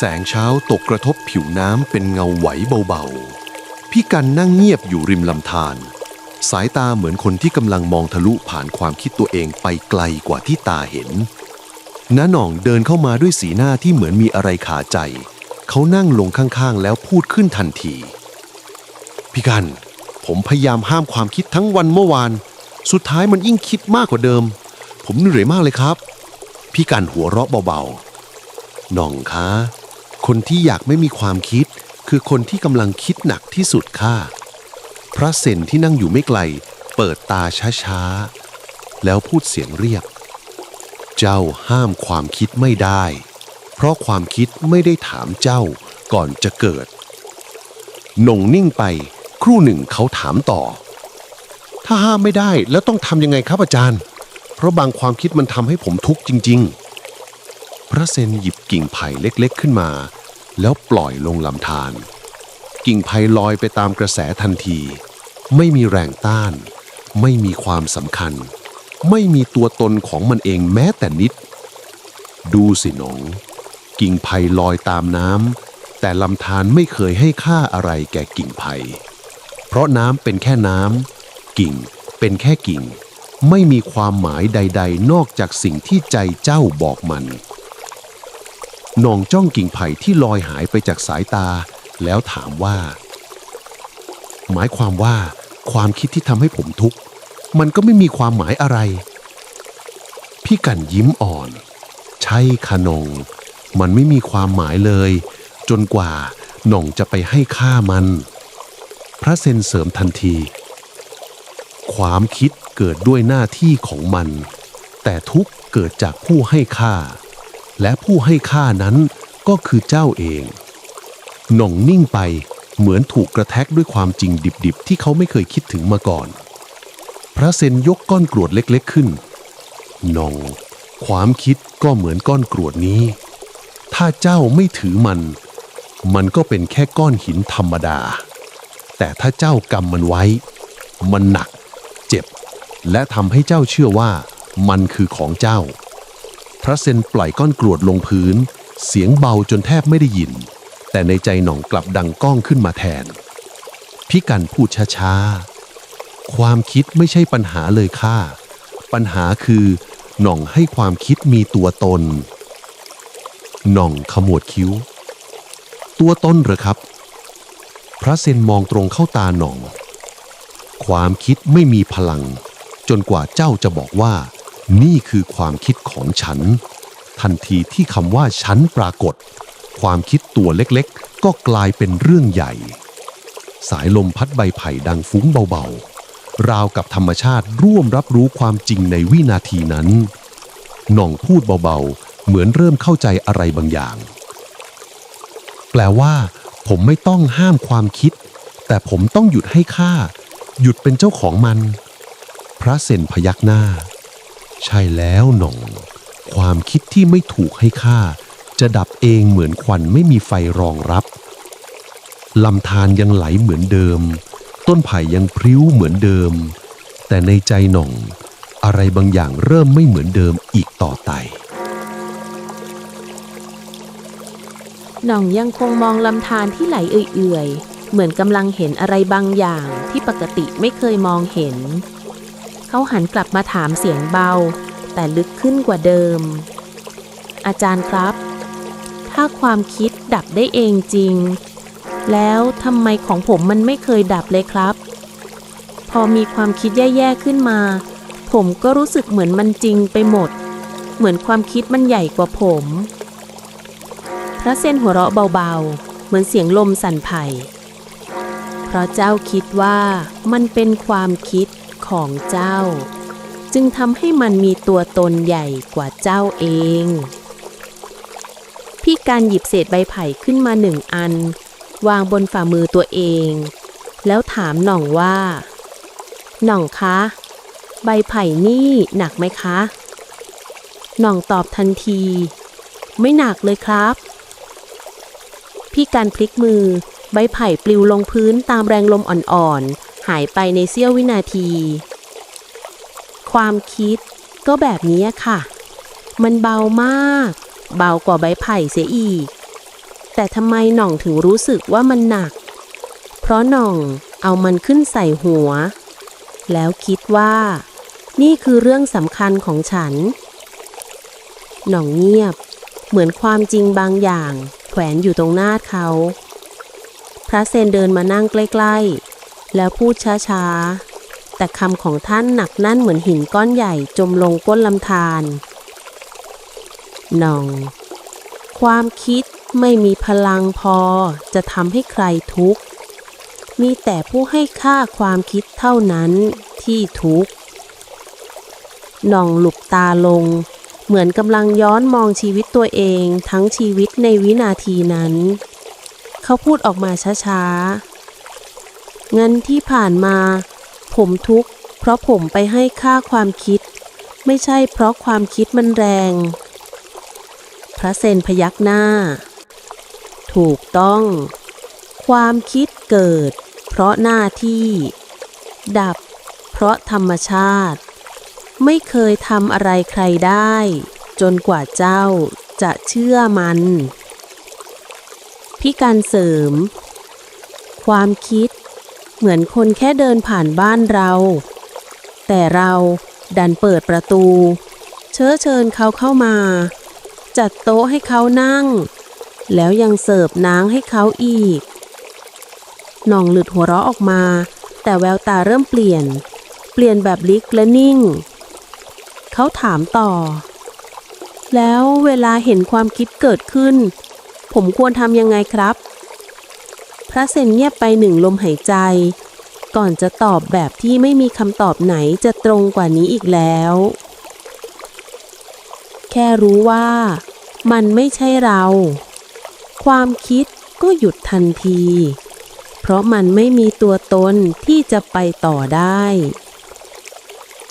แสงเช้าตกกระทบผิวน้ำเป็นเงาไหวเบาๆ พี่กันนั่งเงียบอยู่ริมลำธารสายตาเหมือนคนที่กำลังมองทะลุผ่านความคิดตัวเองไปไกลกว่าที่ตาเห็นน้าหน่องเดินเข้ามาด้วยสีหน้าที่เหมือนมีอะไรขาใจ เขานั่งลงข้างๆ แล้วพูดขึ้นทันที พี่กัน ผมพยายามห้ามความคิดทั้งวันเมื่อวาน สุดท้ายมันยิ่งคิดมากกว่าเดิม ผมเหนื่อยมากเลยครับ พี่กันหัวเราะเบาๆ หน่องคะ คนที่อยากไม่มีความคิด คือคนที่กำลังคิดหนักที่สุดค่ะ พระเซนที่นั่งอยู่ไม่ไกล เปิดตาช้าๆ แล้วพูดเสียงเรียก เจ้าห้ามความคิดไม่ได้ เพราะความคิดไม่ได้ถามเจ้าก่อนจะเกิดหน่งนิ่งไป ครู่หนึ่งเขาถามต่อ ถ้าห้ามไม่ได้แล้วต้องทำยังไงครับอาจารย์ เพราะบางความคิดมันทำให้ผมทุกข์จริง ๆ พระเซนหยิบกิ่งไผ่เล็กๆขึ้นมา แล้วปล่อยลงลำธารกิ่งไผ่ลอยไปตามกระแสทันที ไม่มีแรงต้าน ไม่มีความสำคัญ ไม่มีตัวตนของมันเองแม้แต่นิด ดูสิหนองกิ่งไผ่ลอยตามน้ำแต่ลำธารไม่เคยให้ค่าอะไรแก่กิ่งไผ่เพราะน้ำเป็นแค่น้ำกิ่งเป็นแค่กิ่ง ไม่มีความหมายใด ๆ นอกจากสิ่งที่ใจเจ้าบอกมัน นองจ้องกิ่งไผ่ที่ลอยหายไปจากสายตา แล้วถามว่า หมายความว่า ความคิดที่ทำให้ผมทุกข์ มันก็ไม่มีความหมายอะไร พี่กันยิ้มอ่อน ใช่คะนง มันไม่มีความหมายเลย จนกว่าหน่องจะไปให้ค่ามัน พระเซนเสริมทันที ความคิดเกิดด้วยหน้าที่ของมัน แต่ทุกเกิดจากผู้ให้ค่า และผู้ให้ค่านั้นก็คือเจ้าเองหน่องนิ่งไปเหมือนถูกกระแทกด้วยความจริงดิบๆ ที่เขาไม่เคยคิดถึงมาก่อน พระเซนยกก้อนกรวดเล็กๆขึ้นหน่อง ความคิดก็เหมือนก้อนกรวดนี้ ถ้าเจ้าไม่ถือมัน มันก็เป็นแค่ก้อนหินธรรมดา แต่ถ้าเจ้ากำมันไว้ มันหนัก เจ็บ และทำให้เจ้าเชื่อว่ามันคือของเจ้า พระเซนปล่อยก้อนกรวดลงพื้น เสียงเบาจนแทบไม่ได้ยิน แต่ในใจหน่องกลับดังก้องขึ้นมาแทน พี่กันพูดช้าๆ ความคิดไม่ใช่ปัญหาเลยค่ะ ปัญหาคือ หน่องให้ความคิดมีตัวตน หน่องขมวดคิ้ว ตัวตนหรอครับ พระเซนมองตรงเข้าตาหน่อง ความคิดไม่มีพลัง จนกว่าเจ้าจะบอกว่า นี่คือความคิดของฉัน ทันทีที่คำว่าฉันปรากฏ ความคิดตัวเล็กๆ ก็กลายเป็นเรื่องใหญ่ สายลมพัดใบไผ่ดังฟุ้งเบาๆ ราวกับธรรมชาติร่วมรับรู้ความจริงในวินาทีนั้นหน่องพูดเบาๆ เหมือนเริ่มเข้าใจอะไรบางอย่าง แปลว่า ผมไม่ต้องห้ามความคิด แต่ผมต้องหยุดให้ค่า หยุดเป็นเจ้าของมัน พระเซนพยักหน้า ใช่แล้วหน่อง ความคิดที่ไม่ถูกให้ค่า จะดับเองเหมือนควันไม่มีไฟรองรับลำธารยังไหลเหมือนเดิม ต้นไผ่ยังพริ้วเหมือนเดิม แต่ในใจหน่อง อะไรบางอย่างเริ่มไม่เหมือนเดิมอีกต่อไปหน่องยังคงมองลำธารที่ไหลเอื่อยๆ เหมือนกำลังเห็นอะไรบางอย่างที่ปกติไม่เคยมองเห็น เขาหันกลับมาถามเสียงเบา แต่ลึกขึ้นกว่าเดิม อาจารย์ครับ ถ้าความคิดดับได้เองจริง แล้วทำไมของผมมันไม่เคยดับเลยครับ พอมีความคิดแย่ๆขึ้นมา ผมก็รู้สึกเหมือนมันจริงไปหมด เหมือนความคิดมันใหญ่กว่าผม พระเส้นหัวเราะเบาๆ เหมือนเสียงลมสั่นไผ่เพราะเจ้าคิดว่ามันเป็นความคิด ของเจ้า จึงทำให้มันมีตัวตนใหญ่กว่าเจ้าเอง พี่การหยิบเศษใบไผ่ขึ้นมาหนึ่งอัน วางบนฝ่ามือตัวเอง แล้วถามหน่องว่า หน่องคะ ใบไผ่นี่หนักไหมคะ หน่องตอบทันที ไม่หนักเลยครับ พี่การพลิกมือใบไผ่ปลิวลงพื้นตามแรงลมอ่อนๆ หายไปในเสี้ยววินาที ความคิดก็แบบนี้ค่ะ มันเบามาก เบากว่าใบไผ่เสียอีก แต่ทำไมหน่องถึงรู้สึกว่ามันหนัก เพราะหน่องเอามันขึ้นใส่หัว แล้วคิดว่า นี่คือเรื่องสำคัญของฉัน หน่องเงียบ เหมือนความจริงบางอย่าง แขวนอยู่ตรงหน้าเขา พระเซนเดินมานั่งใกล้ ๆ แล้วพูดช้าๆ แต่คำของท่านหนักแน่นเหมือนหินก้อนใหญ่จมลงก้นลำธารหน่อง ความคิดไม่มีพลังพอจะทำให้ใครทุกข์ มีแต่ผู้ให้ค่าความคิดเท่านั้นที่ทุกข์หน่องหลุบตาลง เหมือนกำลังย้อนมองชีวิตตัวเองทั้งชีวิตในวินาทีนั้น เขาพูดออกมาช้าๆ เงินที่ผ่านมา ผมทุกข์เพราะผมไปให้ค่าความคิด ไม่ใช่เพราะความคิดมันแรง พระเซนพยักหน้า ถูกต้อง ความคิดเกิด เพราะหน้าที่ ดับ เพราะธรรมชาติ ไม่เคยทำอะไรใครได้ จนกว่าเจ้าจะเชื่อมันพี่การเสริม ความคิด เหมือนคนแค่เดินผ่านบ้านเรา แต่เราดันเปิดประตู เชื้อเชิญเขาเข้ามา จัดโต๊ะให้เขานั่ง แล้วยังเสิร์ฟน้ำให้เขาอีกน่องหลุดหัวเราะออกมา แต่แววตาเริ่มเปลี่ยน เปลี่ยนแบบลิกและนิ่ง เขาถามต่อ แล้วเวลาเห็นความคิดเกิดขึ้น ผมควรทำยังไงครับ ระเซนเงียบไปหนึ่งลมหายใจ ก่อนจะตอบแบบที่ไม่มีคำตอบไหนจะตรงกว่านี้อีกแล้ว แค่รู้ว่า มันไม่ใช่เรา ความคิดก็หยุดทันที เพราะมันไม่มีตัวตนที่จะไปต่อได้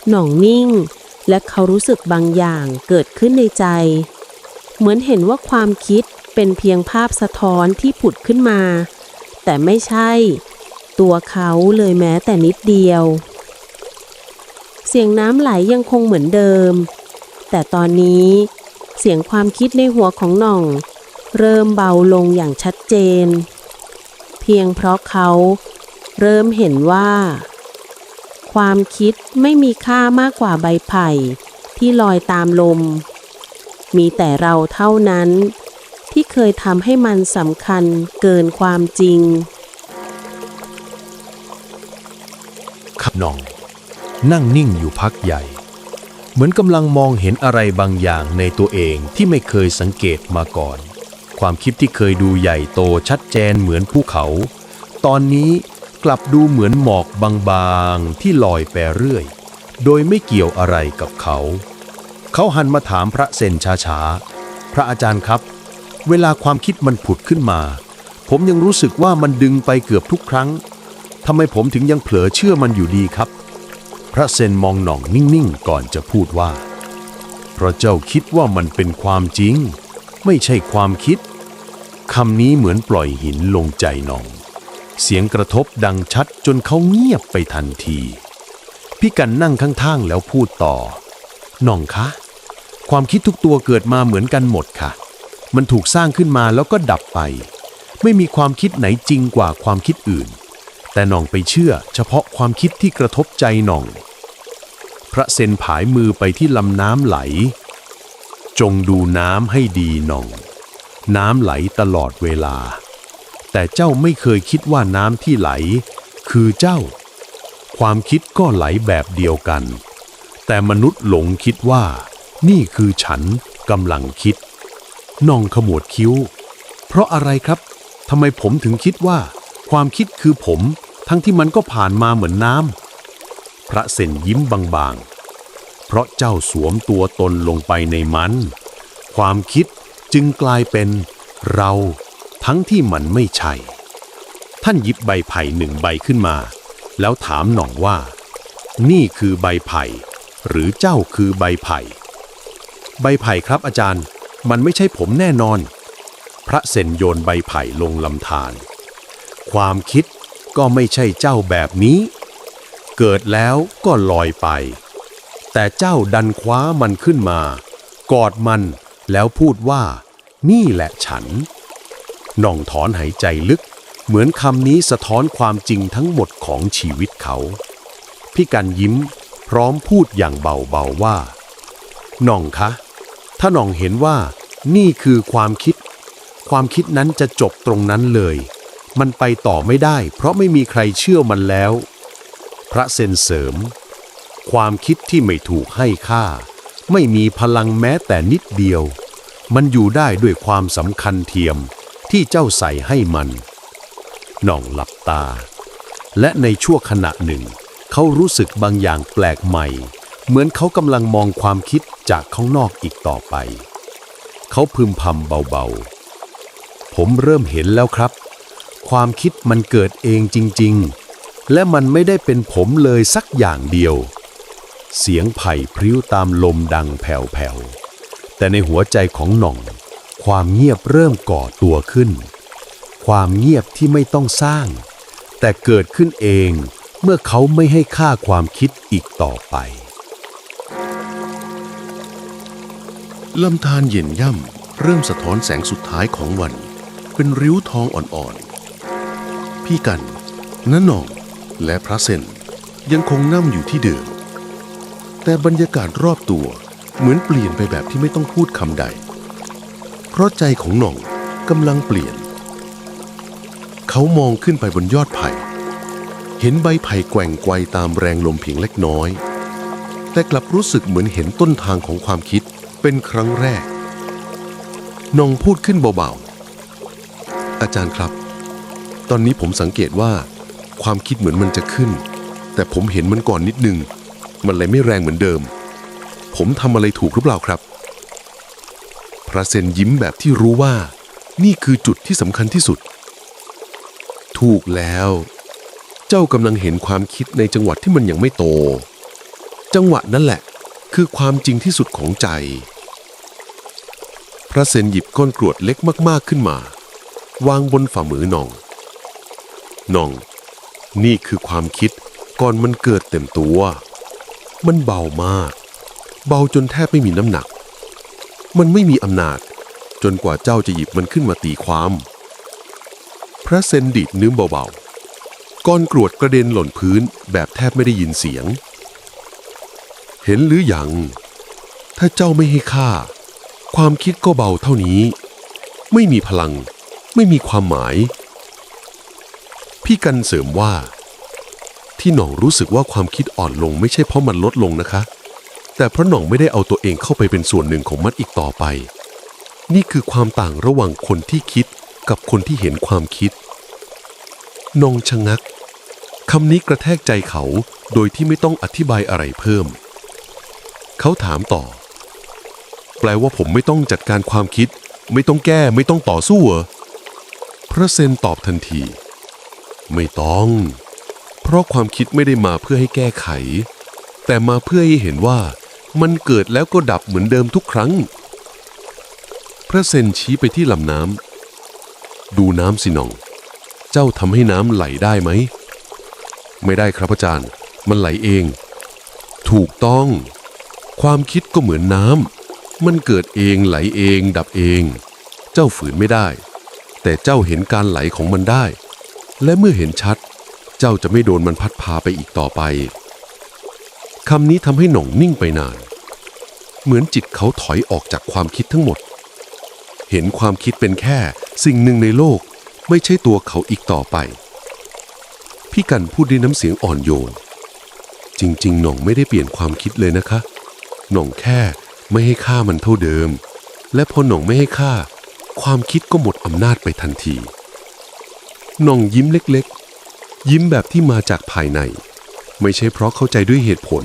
หน่องนิ่ง และเขารู้สึกบางอย่างเกิดขึ้นในใจ เหมือนเห็นว่าความคิดเป็นเพียงภาพสะท้อนที่ผุดขึ้นมา แต่ไม่ใช่ ตัวเขาเลยแม้แต่นิดเดียว เสียงน้ำไหลยังคงเหมือนเดิม แต่ตอนนี้เสียงความคิดในหัวของหน่อง เริ่มเบาลงอย่างชัดเจน เพียงเพราะเขาเริ่มเห็นว่า ความคิดไม่มีค่ามากกว่าใบไผ่ที่ลอยตามลม มีแต่เราเท่านั้น ที่เคยทำให้มันสำคัญเกินความจริง ขับนอง นั่งนิ่งอยู่พักใหญ่ เหมือนกำลังมองเห็นอะไรบางอย่างในตัวเองที่ไม่เคยสังเกตมาก่อน ความคิดที่เคยดูใหญ่โตชัดเจนเหมือนภูเขา ตอนนี้กลับดูเหมือนหมอกบางๆที่ลอยไปเรื่อย โดยไม่เกี่ยวอะไรกับเขา เขาหันมาถามพระเซนช้าๆ พระอาจารย์ครับ เวลาความคิดมันผุดขึ้นมา ผมยังรู้สึกว่ามันดึงไปเกือบทุกครั้งทำไมผมถึงยังเผลอเชื่อมันอยู่ดีครับ พระเซนมองหน่องนิ่งๆ ก่อนจะพูดว่า เพราะเจ้าคิดว่ามันเป็นความจริง ไม่ใช่ความคิดคำนี้เหมือนปล่อยหินลงใจหน่อง เสียงกระทบดังชัดจนเขาเงียบไปทันที พี่กันนั่งข้างๆ แล้วพูดต่อ หน่องคะ ความคิดทุกตัวเกิดมาเหมือนกันหมดค่ะ มันถูกสร้างขึ้นมาแล้วก็ดับไป ไม่มีความคิดไหนจริงกว่าความคิดอื่น แต่หน่องไปเชื่อเฉพาะความคิดที่กระทบใจหน่อง พระเซนผายมือไปที่ลำน้ำไหล จงดูน้ำให้ดีหน่อง น้ำไหลตลอดเวลา แต่เจ้าไม่เคยคิดว่าน้ำที่ไหล คือเจ้า ความคิดก็ไหลแบบเดียวกัน แต่มนุษย์หลงคิดว่า นี่คือฉันกำลังคิด น่องขมวดคิ้ว เพราะอะไรครับทำไมผมถึงคิดว่า ความคิดคือผม ทั้งที่มันก็ผ่านมาเหมือนน้ำพระเซนยิ้มบางๆ เพราะเจ้าสวมตัวตนลงไปในมัน ความคิดจึงกลายเป็นเรา ทั้งที่มันไม่ใช่ ท่านหยิบใบไผ่หนึ่งใบขึ้นมา แล้วถามหน่องว่า นี่คือใบไผ่ หรือเจ้าคือใบไผ่ ใบไผ่ครับอาจารย์ มันไม่ใช่ผมแน่นอน พระเซนโยนใบไผ่ลงลำธารความคิดก็ไม่ใช่เจ้าแบบนี้ เกิดแล้วก็ลอยไป แต่เจ้าดันคว้ามันขึ้นมา กอดมันแล้วพูดว่า นี่แหละฉันน่องถอนหายใจลึก เหมือนคำนี้สะท้อนความจริงทั้งหมดของชีวิตเขา พี่กันยิ้มพร้อมพูดอย่างเบาๆว่าน่องคะ ถ้าหน่องเห็นว่านี่คือความคิด ความคิดนั้นจะจบตรงนั้นเลย มันไปต่อไม่ได้ เพราะไม่มีใครเชื่อมันแล้ว พระเซนเสริม ความคิดที่ไม่ถูกให้ค่า ไม่มีพลังแม้แต่นิดเดียว มันอยู่ได้ด้วยความสำคัญเทียมที่เจ้าใส่ให้มันหน่องหลับตา และในชั่วขณะหนึ่ง เขารู้สึกบางอย่างแปลกใหม่ เหมือนเขากำลังมองความคิด จากข้างนอกอีกต่อไป เขาพึมพำเบาๆ ผมเริ่มเห็นแล้วครับ ความคิดมันเกิดเองจริงๆ และมันไม่ได้เป็นผมเลยสักอย่างเดียว เสียงไผ่พริ้วตามลมดังแผ่วๆ แต่ในหัวใจของหน่อง ความเงียบเริ่มก่อตัวขึ้น ความเงียบที่ไม่ต้องสร้าง แต่เกิดขึ้นเองเมื่อเขาไม่ให้ค่าความคิดอีกต่อไป ลำธารเย็นย่ำ เริ่มสะท้อนแสงสุดท้ายของวัน เป็นริ้วทองอ่อนๆ พี่กันน้าหน่องและพระเซนยังคงนั่งอยู่ที่เดิม แต่บรรยากาศรอบตัวเหมือนเปลี่ยนไปแบบที่ไม่ต้องพูดคำใด เพราะใจของหน่องกำลังเปลี่ยน เขามองขึ้นไปบนยอดไผ่ เห็นใบไผ่แกว่งไกวตามแรงลมเพียงเล็กน้อย แต่กลับรู้สึกเหมือนเห็นต้นทางของความคิด เป็นครั้งแรกนองพูดขึ้นเบาๆ อาจารย์ครับ ตอนนี้ผมสังเกตว่า ความคิดเหมือนมันจะขึ้น แต่ผมเห็นมันก่อนนิดนึง มันเลยไม่แรงเหมือนเดิม ผมทำอะไรถูกหรือเปล่าครับ พระเซนยิ้มแบบที่รู้ว่า นี่คือจุดที่สำคัญที่สุด ถูกแล้ว เจ้ากำลังเห็นความคิดในจังหวะที่มันยังไม่โต จังหวะนั่นแหละ คือความจริงที่สุดของใจ ระเซนหยิบก้อนกรวดเล็กมากๆขึ้นมา วางบนฝ่ามือนองนอง นี่คือความคิดก่อนมันเกิดเต็มตัว มันเบามาก เบาจนแทบไม่มีน้ำหนัก มันไม่มีอำนาจ จนกว่าเจ้าจะหยิบมันขึ้นมาตีความ พระเซนดีดนิ้วเบาๆก้อนกรวดกระเด็นหล่นพื้นแบบแทบไม่ได้ยินเสียง เห็นหรืออยังถ้าเจ้าไม่ให้ค่า ความคิดก็เบาเท่านี้ ไม่มีพลัง ไม่มีความหมาย พี่กันเสริมว่า ที่หน่องรู้สึกว่าความคิดอ่อนลงไม่ใช่เพราะมันลดลงนะคะ แต่เพราะหน่องไม่ได้เอาตัวเองเข้าไปเป็นส่วนหนึ่งของมันอีกต่อไป นี่คือความต่างระหว่างคนที่คิดกับคนที่เห็นความคิดหนองชะงักคำนี้กระแทกใจเขาโดยที่ไม่ต้องอธิบายอะไรเพิ่ม เขาถามต่อ ปลว่าผมไม่ต้องจัดการความคิด ไม่ต้องแก้ไม่ต้องต่อสู้เหรอพระเซนตอบทันที ไม่ต้อง เพราะความคิดไม่ได้มาเพื่อให้แก้ไข แต่มาเพื่อให้เห็นว่า มันเกิดแล้วก็ดับเหมือนเดิมทุกครั้ง พระเซนชี้ไปที่ลำน้ำดูน้ำสินอง เจ้าทำให้น้ำไหลได้ไหม ไม่ได้ครับอาจารย์ มันไหลเอง ถูกต้อง ความคิดก็เหมือนน้ำ มันเกิดเองไหลเองดับเอง เจ้าฝืนไม่ได้ แต่เจ้าเห็นการไหลของมันได้ และเมื่อเห็นชัด เจ้าจะไม่โดนมันพัดพาไปอีกต่อไปคำนี้ทำให้หน่องนิ่งไปนาน เหมือนจิตเขาถอยออกจากความคิดทั้งหมด เห็นความคิดเป็นแค่สิ่งหนึ่งในโลกไม่ใช่ตัวเขาอีกต่อไป พี่กันพูดด้วยน้ำเสียงอ่อนโยน จริงๆ หน่องไม่ได้เปลี่ยนความคิดเลยนะคะ หน่องแค่ ไม่ให้ค่ามันเท่าเดิม และพอหน่องไม่ให้ค่า ความคิดก็หมดอำนาจไปทันทีหน่องยิ้มเล็กๆ ยิ้มแบบที่มาจากภายใน ไม่ใช่เพราะเข้าใจด้วยเหตุผล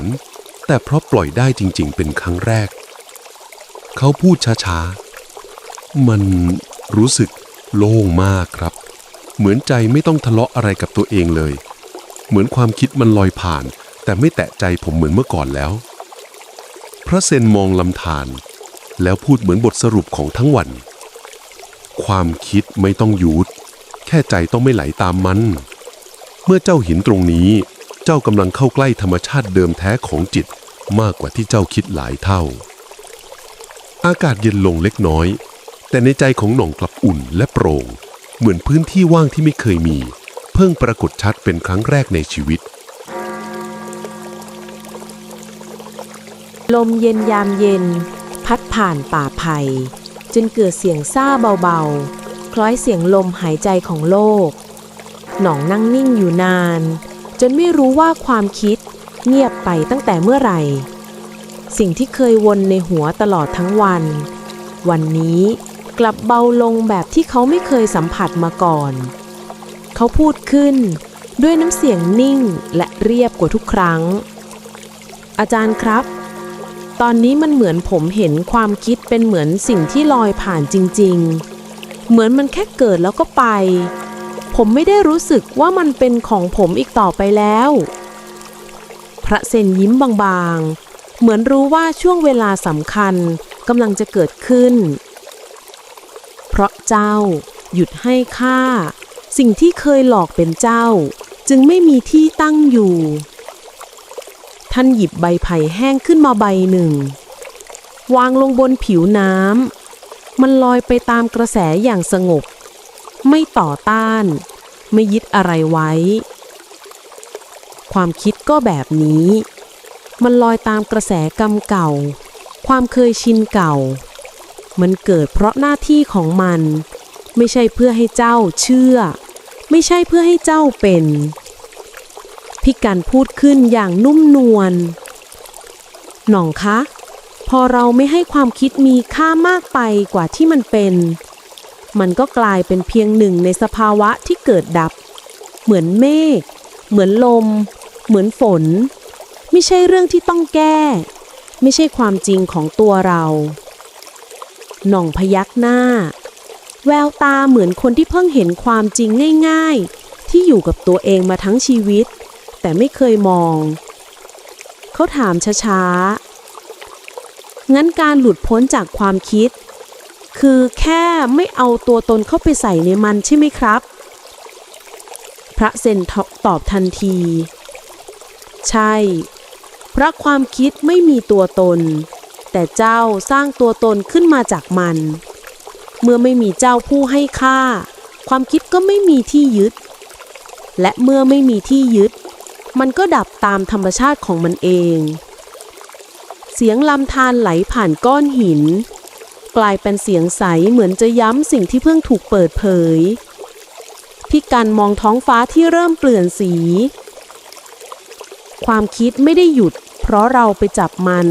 แต่เพราะปล่อยได้จริง ๆ เป็นครั้งแรก เขาพูดช้าๆ มันรู้สึกโล่งมากครับ เหมือนใจไม่ต้องทะเลาะอะไรกับตัวเองเลย เหมือนความคิดมันลอยผ่าน แต่ไม่แตะใจผมเหมือนเมื่อก่อนแล้ว พระเซนมองลำธารแล้วพูดเหมือนบทสรุปของทั้งวัน ความคิดไม่ต้องหยุดแค่ใจต้องไม่ไหลตามมัน เมื่อเจ้าห็นตรงนี้ เจ้ากำลังเข้าใกล้ธรรมชาติเดิมแท้ของจิตมากกว่าที่เจ้าคิดหลายเท่า อากาศเย็นลงเล็กน้อย แต่ในใจของหน่องกลับอุ่นและโปร่ง เหมือนพื้นที่ว่างที่ไม่เคยมี เพิ่งปรากฏชัดเป็นครั้งแรกในชีวิต ลมเย็นยามเย็น พัดผ่านป่าไผ่จนเกิดเสียงซ่าเบาๆ คล้อยเสียงลมหายใจของโลก หน่องนั่งนิ่งอยู่นาน จนไม่รู้ว่าความคิดเงียบไปตั้งแต่เมื่อไหร่ สิ่งที่เคยวนในหัวตลอดทั้งวัน วันนี้กลับเบาลงแบบที่เขาไม่เคยสัมผัสมาก่อน เขาพูดขึ้นด้วยน้ำเสียงนิ่งและเรียบกว่าทุกครั้ง อาจารย์ครับ ตอนนี้มันเหมือนผมเห็นความคิดเป็นเหมือนสิ่งที่ลอยผ่านจริง ๆ เหมือนมันแค่เกิดแล้วก็ไป ผมไม่ได้รู้สึกว่ามันเป็นของผมอีกต่อไปแล้ว พระเซนยิ้มบางๆ เหมือนรู้ว่าช่วงเวลาสำคัญกำลังจะเกิดขึ้น เพราะเจ้าหยุดให้ค่า สิ่งที่เคยหลอกเป็นเจ้า จึงไม่มีที่ตั้งอยู่ ท่านหยิบใบไผ่แห้งขึ้นมาใบหนึ่ง วางลงบนผิวน้ำ มันลอยไปตามกระแสอย่างสงบ ไม่ต่อต้าน ไม่ยึดอะไรไว้ ความคิดก็แบบนี้ มันลอยตามกระแสกรรมเก่า ความเคยชินเก่า มันเกิดเพราะหน้าที่ของมัน ไม่ใช่เพื่อให้เจ้าเชื่อ ไม่ใช่เพื่อให้เจ้าเป็น พี่กันพูดขึ้นอย่างนุ่มนวลหน่องคะ พอเราไม่ให้ความคิดมีค่ามากไปกว่าที่มันเป็น มันก็กลายเป็นเพียงหนึ่งในสภาวะที่เกิดดับ เหมือนเมฆ เหมือนลม เหมือนฝน ไม่ใช่เรื่องที่ต้องแก้ ไม่ใช่ความจริงของตัวเราหน่องพยักหน้า แววตาเหมือนคนที่เพิ่งเห็นความจริงง่าย ๆ ที่อยู่กับตัวเองมาทั้งชีวิต แต่ไม่เคยมอง เขาถามช้าๆ งั้นการหลุดพ้นจากความคิด คือแค่ไม่เอาตัวตนเข้าไปใส่ในมันใช่ไหมครับ พระเซนตอบทันที ใช่ เพราะความคิดไม่มีตัวตน แต่เจ้าสร้างตัวตนขึ้นมาจากมัน เมื่อไม่มีเจ้าผู้ให้ค่า ความคิดก็ไม่มีที่ยึดและเมื่อไม่มีที่ยึด มันก็ดับตามธรรมชาติของมันเอง เสียงลำธารไหลผ่านก้อนหิน กลายเป็นเสียงใสเหมือนจะย้ำสิ่งที่เพิ่งถูกเปิดเผย พี่กันมองท้องฟ้าที่เริ่มเปลี่ยนสี ความคิดไม่ได้หยุด เพราะเราไปจับมัน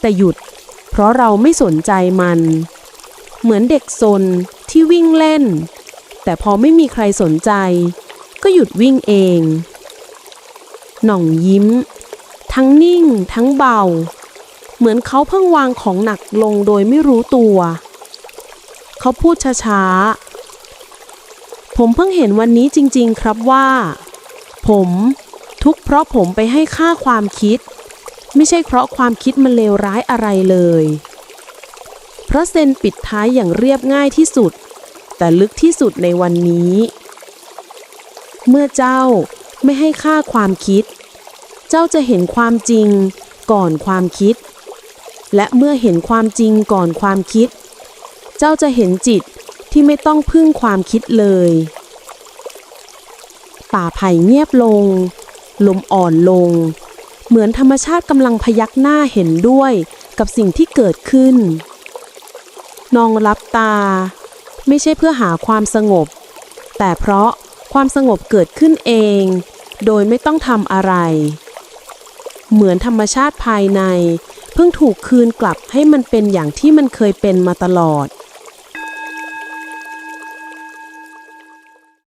แต่หยุด เพราะเราไม่สนใจมัน เหมือนเด็กซนที่วิ่งเล่น แต่พอไม่มีใครสนใจ ก็หยุดวิ่งเอง หน่องยิ้ม ทั้งนิ่ง ทั้งเบา เหมือนเขาเพิ่งวางของหนักลงโดยไม่รู้ตัว เขาพูดช้าๆ ผมเพิ่งเห็นวันนี้จริง ๆ ครับว่า ผมทุกข์เพราะผมไปให้ค่าความคิด ไม่ใช่เพราะความคิดมันเลวร้ายอะไรเลยพระเซนปิดท้ายอย่างเรียบง่ายที่สุด แต่ลึกที่สุดในวันนี้ เมื่อเจ้า ไม่ให้ค่าความคิด เจ้าจะเห็นความจริงก่อนความคิด และเมื่อเห็นความจริงก่อนความคิด เจ้าจะเห็นจิตที่ไม่ต้องพึ่งความคิดเลย ป่าไผ่เงียบลง ลมอ่อนลง เหมือนธรรมชาติกำลังพยักหน้าเห็นด้วยกับสิ่งที่เกิดขึ้น นองรับตา ไม่ใช่เพื่อหาความสงบ แต่เพราะ ความสงบเกิดขึ้นเอง โดยไม่ต้องทำอะไร เหมือนธรรมชาติภายใน เพิ่งถูกคืนกลับให้มันเป็นอย่างที่มันเคยเป็นมาตลอด